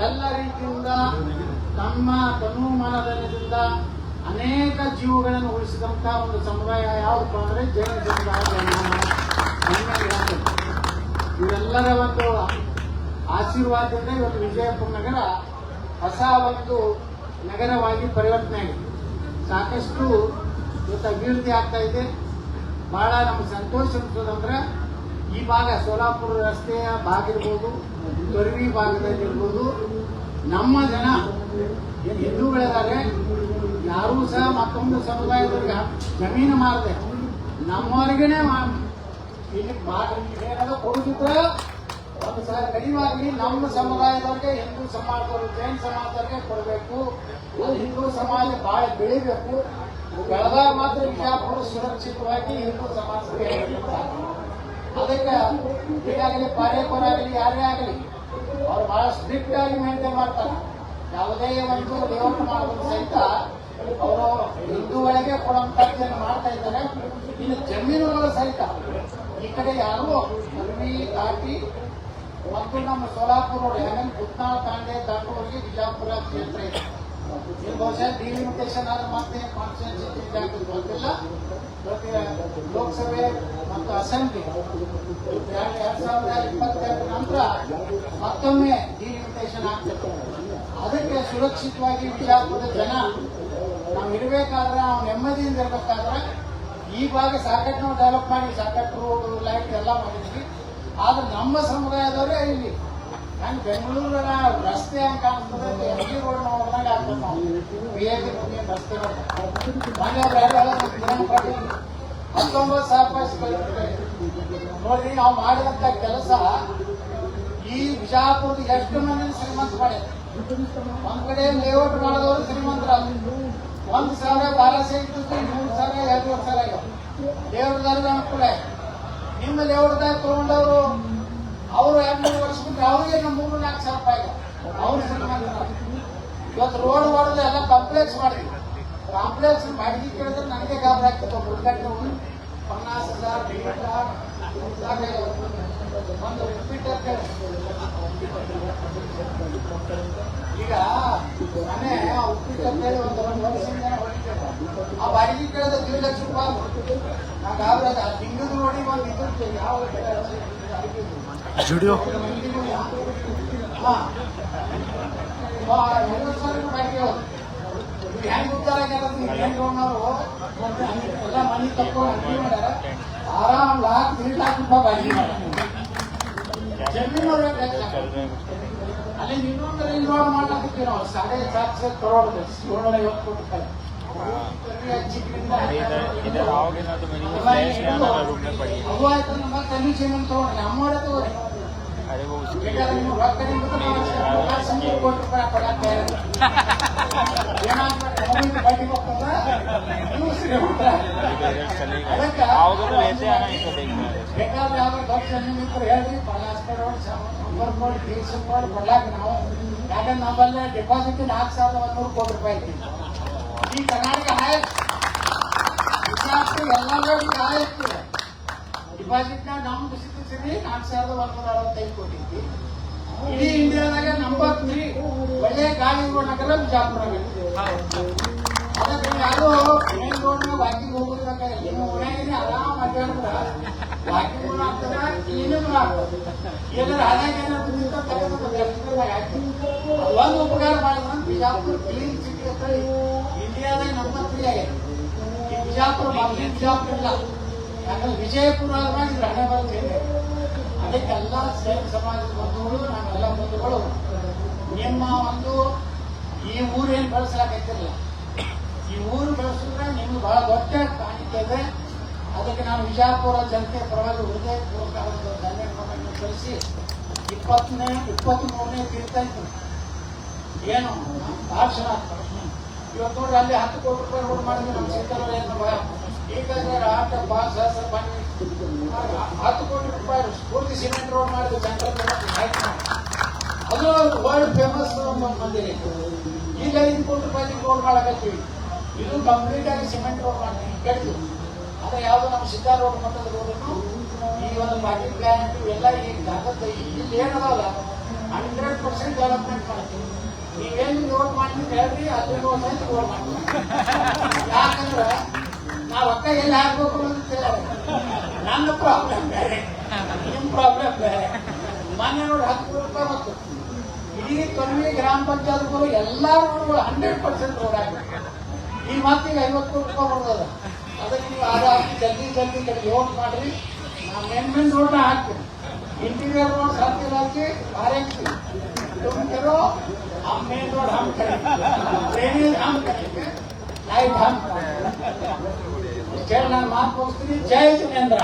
ಎಲ್ಲ ರೀತಿಯಿಂದ ತಮ್ಮ ತನು ಮನದಿಂದ ಅನೇಕ ಜೀವಗಳನ್ನು ಉಳಿಸಿದಂತ ಒಂದು ಸಮುದಾಯ ಯಾವಪ್ಪ ಅಂದ್ರೆ ಜೈನ ಸಮುದಾಯ ಇವರೆಲ್ಲರ ಒಂದು ಆಶೀರ್ವಾದದಿಂದ ಇವತ್ತು ವಿಜಯಪುರ ನಗರ ಹೊಸ ಒಂದು ನಗರವಾಗಿ ಪರಿವರ್ತನೆ ಆಗಿದೆ. ಸಾಕಷ್ಟು ಇವತ್ತು ಅಭಿವೃದ್ಧಿ ಆಗ್ತಾ ಇದೆ. ಬಹಳ ನಮ್ಗೆ ಸಂತೋಷ ಅನ್ಸೋದಂದ್ರೆ ಈ ಭಾಗ ಸೋಲಾಪುರ ರಸ್ತೆಯ ಭಾಗ ಇರ್ಬೋದು ಭಾಗದಲ್ಲಿರ್ಬೋದು. ನಮ್ಮ ಜನ ಹಿಂದೂಗಳಿದ್ದಾರೆ ಯಾರೂ ಸಹ ಮತ್ತೊಂದು ಸಮುದಾಯದವ್ರಿಗೆ ಜಮೀನು ಮಾರದೆ ನಮ್ಮವರಿಗೇನೆ ಇಲ್ಲಿ ಏನಾದ್ರು ಕೊಡುದಿದ್ರೆ ಒಂದು ಸಲ ಕಡಿವಾಗಲಿ ನಮ್ಮ ಸಮುದಾಯದವ್ರಿಗೆ, ಹಿಂದೂ ಸಮಾಜದವ್ರಿಗೆ, ಜೈನ್ ಸಮಾಜದವ್ರಿಗೆ ಕೊಡಬೇಕು. ಹಿಂದೂ ಸಮಾಜ ಬಹಳ ಬೆಳಿಬೇಕು. ಬೆಳೆದಾಗ ಮಾತ್ರ ಬಿಜಾಪುರ ಸುರಕ್ಷಿತವಾಗಿ ಹಿಂದೂ ಸಮಾಜಕ್ಕೆ ಅದಕ್ಕೆ ಈಗಾಗಲೇ ಆಗಲಿ, ಯಾರೇ ಆಗಲಿ, ಅವ್ರು ಬಹಳ ಸ್ಟ್ರಿಕ್ಟ್ ಆಗಿ ಮೇಂಟೈನ್ ಮಾಡ್ತಾರೆ. ಯಾವುದೇ ಒಂದು ದೇವರ ಮಾಡೋದು ಸಹಿತ ಅವರು ಹಿಂದೂಗಳಿಗೆ ಕೊಡುವಂತದ್ದನ್ನು ಮಾಡ್ತಾ ಇದ್ದಾರೆ. ಇನ್ನು ಜಮೀನುಗಳು ಸಹಿತ ಈ ಕಡೆ ಯಾರು ಅರ್ವಿ ಘಾಟಿ, ಮತ್ತು ನಮ್ಮ ಸೋಲಾಪುರ ರೋಡ್ ಹೆಂಗ್ ಕುತ್ನಾಳ್ ತಾಂಡೆ ದಾಟುವವರೆಗೆ ಬಿಜಾಪುರ ಕ್ಷೇತ್ರ ಇದೆ. ಇದು ಬಹುಶಃ ಡಿಲಿಮಿಟೇಷನ್ ಆದ್ರೆ ಮತ್ತೆ ಕಾನ್ಸ್ಟಿಟ್ಯೂನ್ಸಿ ಚೇಂಜ್ ಗೊತ್ತಿಲ್ಲ. ಲೋಕಸಭೆ ಅಸೆಂಬ್ಲಿ ಎರಡ್ ಸಾವಿರದ ಇಪ್ಪತ್ತೆರಡು ನಂತರ ಮತ್ತೊಮ್ಮೆ ಡಿಲಿಮಿಟೇಷನ್ ಆಗ್ತದೆ. ಅದಕ್ಕೆ ಸುರಕ್ಷಿತವಾಗಿ ಬಿಜಾಪುರದ ಜನ. ನಾವು ಇರಬೇಕಾದ್ರೆ ನಾವು ನೆಮ್ಮದಿಯಿಂದ ಇರಬೇಕಾದ್ರೆ ಈ ಭಾಗ ಸಾಕಷ್ಟು ನಾವು ಡೆವಲಪ್ ಮಾಡಿ, ಸಾಕಷ್ಟು ರೋಡ್ ಲೈಟ್ ಎಲ್ಲ ಮಾಡಿದ್ವಿ. ಆದ್ರೆ ನಮ್ಮ ಸಮುದಾಯದವರೇ ಇಲ್ಲಿ. ನಾನು ಬೆಂಗಳೂರಿನ ರಸ್ತೆ ಅಂತ ಕಾಣಿಸ್ತದೆ ಎಂ ಜಿ ರೋಡ್ ನೋಡಿದಾಗ ಆಗ್ತದೆ ನಾವು. ಬಿ ಎ ಪಿ ರಸ್ತೆ ಮೊನ್ನೆ ಹತ್ತೊಂಬತ್ತು ಸಾವಿರ ರೂಪಾಯಿ ನೋಡ್ರಿ ನಾವು ಮಾಡಿದಂತ ಕೆಲಸ ಈ ಬಿಜಾಪುರದ ಎಷ್ಟು ಮಂದಿ ಶ್ರೀಮಂತ ಮಾಡಿ? ಒಂದ್ ಕಡೆ ಲೇಔಟ್ ಮಾಡಿದವರು ಶ್ರೀಮಂತರ. ಒಂದ್ ಸಾವಿರ ಬಾಲ ಸೈಟ್ ಮೂರ್ ಸಾವಿರ ಎರಡೂವರೆ ಸಾವಿರ ಆಗ್ಯಾವ ದೇವ್ರದಾಗ ಅನುಕೂಲ. ನಿಮ್ಮ ಲೇಔಟ್ದಾಗ ತಗೊಂಡವರು, ಅವರು ಎರಡು ವರ್ಷ ಅವ್ರಿಗೆ ಮೂರು ನಾಲ್ಕು ಸಾವಿರ ರೂಪಾಯಿ ಅವ್ರು ಶ್ರೀಮಂತರ. ಇವತ್ತು ರೋಡ್ ಹೊಡೆದು ಎಲ್ಲ ಕಾಂಪ್ಲೆಕ್ಸ್ ಮಾಡಿದ್ವಿ ಕಾಂಪ್ಲೆಕ್ಸ್ ಬಾಡಿಗೆ ಕೇಳಿದ್ರೆ ನನಗೆ ಗಾಬರಿ ಆಗ್ತದೆ. ಉದ್ಘಾಟನೆ ಪನ್ನಾಸ್ ಹಜಾರ್ ಒಂದು ರಿಪೀಟರ್ ಈಗ ಮನೆ ಉಪ್ಪಿಟ್ಟು ಅಂತೇಳಿ ಒಂದು ಒಂದು ವರ್ಷದಿಂದ ಹೊಡಿತೇವೆ ಆ ಬಾಡಿಗೆ ಕೇಳಿದ್ರೆ ಎರಡು ಲಕ್ಷ ರೂಪಾಯಿ ನಾವು ಗಾಬರಿ ಆದ ತಿಂಗಳು ನೋಡಿ ಒಂದು ಇದು ಯಾವ ಜುಡಿಯೋ. ಹಾ ಎರಡು ಸಾವಿರ ಬಾಡಿಗೆ. ಇದು ಹೆಂಗ್ ಉದ್ದಾರ ಹೆಂಗ್ ಮನಿ ಲಾಕ್ ನೀರ್ ಲಾಕ್ ರೂಪಾಯಿ ಬಾಗಿ ಅಲ್ಲಿ ಇನ್ನೊಂದು ರೈಲ್ ರೋಡ್ ಮಾಡ್ಲಾಕತ್ತೀವಿ ನಾವು ಸಾಡೆ ಸಾತ್ ಸೆ ಕರೋಡ್ ಏಳ್ನೂರ ಐವತ್ತು ಕೋಟಿ ರೂಪಾಯಿ ಬೇಕಾದ್ರೆ ಯಾವ ದೊಡ್ಡ ನಿಂತ್ರು ನಾವು ಯಾಕಂದ್ರೆ ನಮ್ಮಲ್ಲಿ ಡೆಪಾಸಿಟ್ ನಾಲ್ಕು ಸಾವಿರದ ಒಂದೂರು ಕೋಟಿ ರೂಪಾಯಿ ಐತಿ ಈ ಕರ್ನಾಟಕ ಆಯ್ತು ಎಲ್ಲರೂ ಆಯ್ತು ನಾಲ್ಕು ಸಾವಿರದ ಒಂದೂರ ಅರವತ್ತೈದು ಕೋಟಿ ಇಡೀ ಇಂಡಿಯಾದಾಗ ನಂಬರ್ ತ್ರೀ ಒಳ್ಳೆ ಗಾಳಿ ಇರುವ ನಗರ ಬಿಜಾಪುರ ಅದಕ್ಕೆ ಯಾರು ಮೇನ್ ರೋಡ್ ವಾಕಿಂಗ್ ಹೋಗೋದ್ಬೇಕಾಗಿಲ್ಲ ನಿಮ್ಮ ಮನೆಯಾಗಿನ ಆರಾಮ್ ಅಡ್ಡಾಡಿದ್ರ ವಾಕಿಂಗ್ ಆಗ್ತದ, ಕ್ಲೀನಿಂಗ್ ಆಗ್ತದೆ. ಏನಾದ್ರು ಅದಾಗ ಏನಾದ್ರು ನಿಂತ ಒಂದು ಉಪಕಾರ ಮಾಡಿದ್ರೆ ಬಿಜಾಪುರ ಕ್ಲೀನ್ ಸಿಟಿ ಅಂತ ಇಂಡಿಯಾದಾಗ ನಂಬರ್ ತ್ರೀ ಆಗಿದೆ ಬಿಜಾಪುರ ಬಿಜಾಪುರ ಇಲ್ಲ. ಯಾಕಂದ್ರೆ ವಿಜಯಪುರ ಆದ್ಮೇಲೆ ಹಣೆ ಬರ್ತೇನೆ ಅದಕ್ಕೆಲ್ಲ ಸೇವ ಸಮಾಜದ ಬಂಧುಗಳು ನಾವೆಲ್ಲ ಬಂಧುಗಳು. ನಿಮ್ಮ ಒಂದು ಈ ಊರೇನು ಬೆಳೆಸಲಾಗತ್ತಿರಲಿಲ್ಲ ಈ ಊರು ಬೆಳೆಸಿದ್ರೆ ನಿಮ್ಗೆ ಬಹಳ ದೊಡ್ಡ ಕಾಣಿಕೆ ಇದೆ. ಅದಕ್ಕೆ ನಾನು ವಿಜಯಪುರ ಜನತೆ ಪರವಾಗಿ ಹೃದಯಪೂರ್ವಕ ಒಂದು ಧನ್ಯವಾದಗಳನ್ನು ಸಲ್ಲಿಸಿ ಇಪ್ಪತ್ತನೇ ಇಪ್ಪತ್ತ್ ಮೂರನೇ ತೀರ್ಥಾಂತ ಏನು? ಭಾಷಣ ಇವತ್ತು ನೋಡ್ರಿ, ಅಲ್ಲಿ ಹತ್ತು ಕೋಟಿ ರೂಪಾಯಿ ಮಾಡಿದ್ವಿ ನಮ್ಮ ಸಿದ್ದರಾಮಯ್ಯ ಈಗ ಆಟ ಪಾಸ್ ಹೆಸರು ಬನ್ನಿ ಹತ್ತು ಕೋಟಿ ರೂಪಾಯಿ ಪೂರ್ತಿ ಸಿಮೆಂಟ್ ರೋಡ್ ಸೆಂಟ್ರಲ್ ಅದು ವರ್ಲ್ಡ್ ಫೇಮಸ್ ಮಂದಿರ ಈಗ ಐದು ಕೋಟಿ ರೂಪಾಯಿ ರೋಡ್ ಮಾಡಕತ್ತೀವಿ ಇದು ಕಂಪ್ಲೀಟ್ ಆಗಿ ಸಿಮೆಂಟ್ ರೋಡ್ ಮಾಡ್ತೀವಿ ಕೆಟ್ಟು ಆದ್ರೆ ಯಾವ್ದು ನಮ್ಮ ಸಿದ್ಧ ರೋಡ್ ಮಟ್ಟದ ರೋಡನ್ನು ಈ ಒಂದು ಪಾಕಿಟ್ ಪ್ಲಾನ್ ಇವೆಲ್ಲ ಈ ಜಾಗದ ಇಲ್ಲಿ ಏನದಾವಲ್ಲ? ಹಂಡ್ರೆಡ್ ಪರ್ಸೆಂಟ್ ಡೆವಲಪ್ಮೆಂಟ್ ಮಾಡ್ತೀವಿ ನೀವೇನು ರೋಡ್ ಮಾಡ್ತೀವಿ ಹೇಳ್ರಿ ಅದ್ರಿಂದ ರೋಡ್ ಮಾಡ್ತೀವಿ. ಯಾಕಂದ್ರೆ ಆ ಒತ್ತ ಎಲ್ಲ ಹಾಕ್ಬೇಕು ಅಂತಿಲ್ಲ ನನ್ನ ಪ್ರಾಬ್ಲಮ್ ಬೇರೆ. ನಿಮ್ಮ ಪ್ರಾಬ್ಲಮ್ ಬೇರೆ. ಮನೆ ನೋಡಿ ಹತ್ತು ರೂಪಾಯಿ ಮತ್ತು. ಇಡೀ ತೊನ್ವಿ ಗ್ರಾಮ ಪಂಚಾಯತ್ಗಳು ಎಲ್ಲ ರೋಡ್ಗಳು ಹಂಡ್ರೆಡ್ ಪರ್ಸೆಂಟ್ ರೋಡ್ ಆಗಬೇಕು. ಈ ಮಾತಿಗೆ ಐವತ್ತು ರೂಪಾಯಿ ಬರ್ತದ. ಅದಕ್ಕೆ ನೀವು ಆರಾಮ್ ಜಲ್ದಿ ಜಲ್ದಿ ಕಡೆ ಯೋಟ್ ಮಾಡ್ರಿ. ನಾವು ಮೇನ್ ಮೇನ್ ರೋಡ್ನ ಹಾಕ್ತೀವಿ ಇಂಟೀರಿಯರ್ ರೋಡ್ ಸಾಧ್ಯ ಹಾಕಿ ಹಾರಾಕ್ತೀವಿ ತುಂಬಿರೋ ಆ ಮೇನ್ ರೋಡ್ ಹಾಕ್ತಾರೆ. ಡ್ರೈನೇಜ್ ಹಾಕ್ತಾರೆ. ಲೈಟ್ ಹಾಕ್ತಾರೆ. చేరణ మార్పు వస్తుంది జయ జితేంద్ర